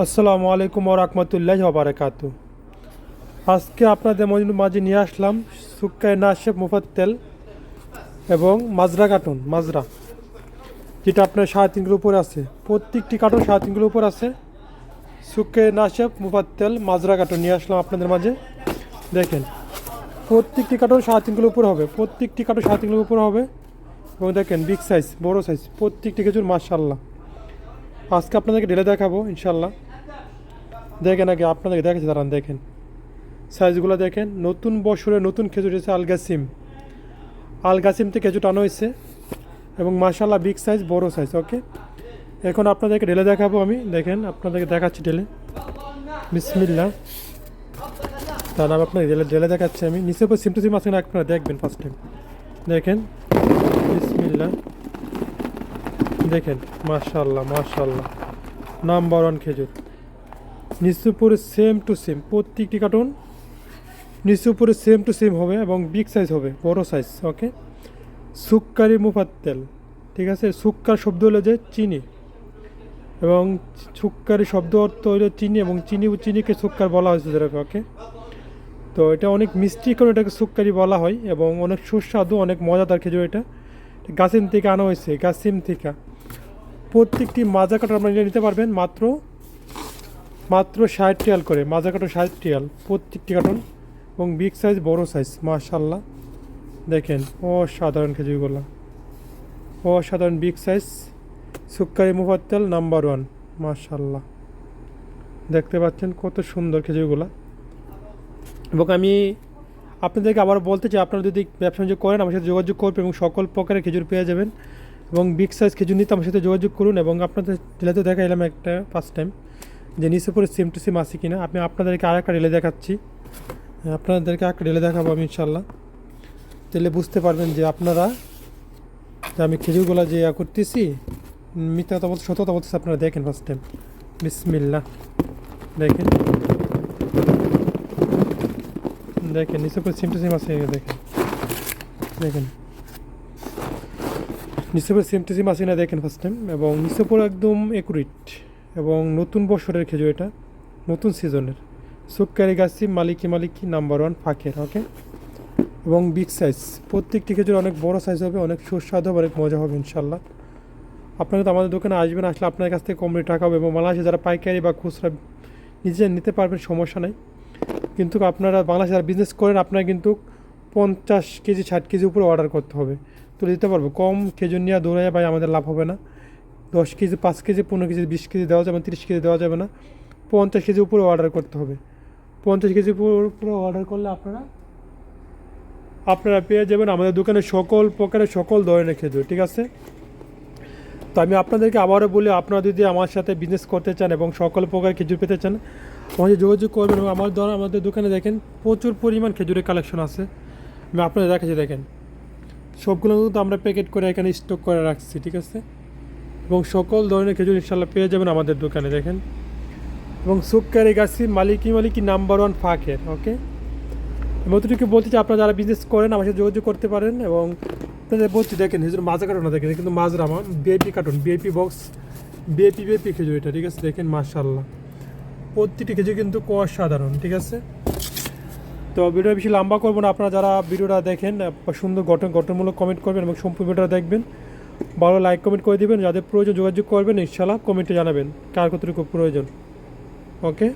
আসসালামু আলাইকুম রহমতুল্লাহ বারাকাত। আজকে আপনাদের মাঝে নিয়ে আসলাম সুক্কায় নাশেফ মুফাত্তেল এবং মাজরা কার্টুন, মাজরা, যেটা আপনার সাড়ে তিন কিলো উপরে আছে। প্রত্যেকটি কার্টুন সাড়ে তিন কিলো উপর আছে। সুক্কে নাশেফ মুফাত্তেল মাজরা কার্টুন নিয়ে আসলাম আপনাদের মাঝে। দেখেন, প্রত্যেকটি কার্টুন সাড়ে তিন কিলো উপর হবে। প্রত্যেকটি কার্টুন সাড়ে তিন কিলো উপর হবে। এবং দেখেন, বিগ সাইজ, বড় সাইজ, প্রত্যেকটি খেজুর মার্শাল্লাহ আজকে আপনাদেরকে ঢেলে দেখাবো ইনশাল্লাহ দেখেন আগে আপনাদেরকে দেখাচ্ছি, দাঁড়ান, দেখেন। সাইজগুলো দেখেন, নতুন বছরে নতুন খেজুর এসেছে আলগাসিম। আলগাসিম থেকে খেজুর টানো হয়েছে এবং মাশাল্লাহ বিগ সাইজ বড় সাইজ ওকে এখন আপনাদেরকে ঢেলে দেখাবো আমি। দেখেন, আপনাদেরকে দেখাচ্ছি ঢেলে বিসমিল্লা তার নাম আপনাকে ঢেলে ঢেলে দেখাচ্ছি আমি। উপর সিম টু সিম আছে না, আপনারা দেখবেন ফার্স্ট টাইম দেখেন বিসমিল্লা দেখেন মাশাল্লাহ মাশাল্লাহ নাম্বার ওয়ান খেজুর। নিচুপুরে সেম টু সেম প্রত্যেকটি কার্টুন নিচুপুরে সেম টু সেম হবে এবং বিগ সাইজ হবে, বড় সাইজ ওকে সুক্কারি মুফাত্তেল, ঠিক আছে? সুক্কার শব্দ হলো যে চিনি। এবং সুক্কারি শব্দ অর্থ হলো চিনি এবং চিনি, চিনিকে সুক্কার বলা হয়েছে যেরকম ওকে তো এটা অনেক মিষ্টি করে এটাকে সুক্কারি বলা হয় এবং অনেক সুস্বাদু, অনেক মজাদার খেজুর এটা। গাছিম থেকে আনা হয়েছে, গাছিম থেকে। প্রত্যেকটি মাজা কাটা আপনারা নিতে পারবেন মাত্র মাত্র ষাট টিয়াল করে, মাজা কাটা ষাট টিয়াল, প্রত্যেকটি কার্টন এবং বিগ সাইজ, বড় সাইজ মাশাল্লাহ দেখেন, অসাধারণ খেজুরগুলো অসাধারণ বিগ সাইজ, সুক্কারি মুফাত্তেল নাম্বার ওয়ান মাশাল্লাহ দেখতে পাচ্ছেন কত সুন্দর খেজুরগুলো এবং আমি আপনাদেরকে আবার বলতে চাই, আপনারা যদি ব্যবসা করেন, আমার সাথে যোগাযোগ করবেন এবং সকল প্রকারের খেজুর পেয়ে যাবেন। এবং বিগ সাইজ খেজুর নিতে আমার সাথে যোগাযোগ করুন এবং আপনাদের রিলেতে দেখা এলাম একটা ফার্স্ট টাইম যে নিচে পরে সেম টু সেম আছে কিনা। আমি আপনাদেরকে আর একটা রিলে দেখাচ্ছি। আপনাদেরকে একটা রেলে দেখাবো আমি ইনশাল্লাহ তাহলে বুঝতে পারবেন যে আপনারা যে আমি খেজুরগুলা যে ইয়া করতেছি, মিথ্যা কথা বলতে কথা বলতেছি, আপনারা দেখেন ফার্স্ট টাইম বিসমিল্লা দেখেন। দেখেন, নিচে পরে সেম টু সেম আছে দেখেন। দেখেন। নিচে পরে সেম না দেখেন ফার্স্ট টাইম এবং নিচে একদম একুরেট এবং নতুন বছরের খেজুর এটা, নতুন সিজনের সুক্কারি গাছি মালিকি মালিকি নাম্বার ওয়ান ফাঁকের ওকে এবং বিগ সাইজ প্রত্যেকটি খেজুর অনেক বড় সাইজ হবে, অনেক সুস্বাদু হবে, অনেক মজা হবে ইনশাল্লাহ আপনারা তো আমাদের দোকানে আসবেন, আসলে আপনার কাছ থেকে কম রেট টাকা হবে, এবং বাংলাদেশে যারা পাইকারি বা খুচরা নিজে নিতে পারবেন, সমস্যা নেই। কিন্তু আপনারা বাংলাদেশে যারা বিজনেস করেন, আপনারা কিন্তু পঞ্চাশ কেজি, ষাট কেজি উপরে অর্ডার করতে হবে। তো দিতে পারব। কম খেজুর নিয়ে দৌড়ায় ভাই আমাদের লাভ হবে না। দশ কেজি, পাঁচ কেজি, পনেরো কেজি, বিশ কেজি দেওয়া যাবে না, তিরিশ কেজি দেওয়া যাবে না। পঞ্চাশ কেজি উপরে অর্ডার করতে হবে। পঞ্চাশ কেজি উপরে অর্ডার করলে আপনারা আপনারা পেয়ে যাবেন আমাদের দোকানে সকল প্রকারের সকল ধরনের খেজুর, ঠিক আছে? তো আমি আপনাদেরকে আবারও বলি, আপনারা যদি আমার সাথে বিজনেস করতে চান এবং সকল প্রকার খেজুর পেতে চান আমাদের যোগাযোগ করবেন এবং আমার দ্বারা আমাদের দোকানে দেখেন প্রচুর পরিমাণ খেজুরের কালেকশন আছে। আমি আপনাদের দেখাচ্ছি, দেখেন। সবগুলো কিন্তু আমরা প্যাকেট করে এখানে স্টক করে রাখছি, ঠিক আছে? এবং সকল ধরনের খেজুর ইনশাল্লাহ পেয়ে যাবেন আমাদের দোকানে, দেখেন। এবং সুক্কারি গাছি মালিকি মালিকি নাম্বার ওয়ান ফাঁকের ওকে মতটুকু বলতে চাই, আপনারা যারা বিজনেস করেন, আমার সাথে যোগাযোগ করতে পারেন এবং আপনাদের বলছি, দেখেন হিজুর মাজা কার্টুন দেখেন কিন্তু মাজরা আমার VIP carton VIP box VIP VIP খেজুর এটা, ঠিক আছে? দেখেন মার্শাল্লাহ প্রতিটি খেজুর কিন্তু অসাধারণ ঠিক আছে? তো ভিডিও বেশি লম্বা করব না। আপনারা যারা ভিডিওটা দেখেন সুন্দর গঠন গঠনমূলক কমেন্ট করবেন এবং সম্পূর্ণ ভিডিওটা দেখবেন, ভালো লাইক কমেন্ট করে দেবেন। যাদের প্রয়োজন যোগাযোগ করবেন ইনশাল্লাহ কমেন্টে জানাবেন কার কতটুকু প্রয়োজন। ওকে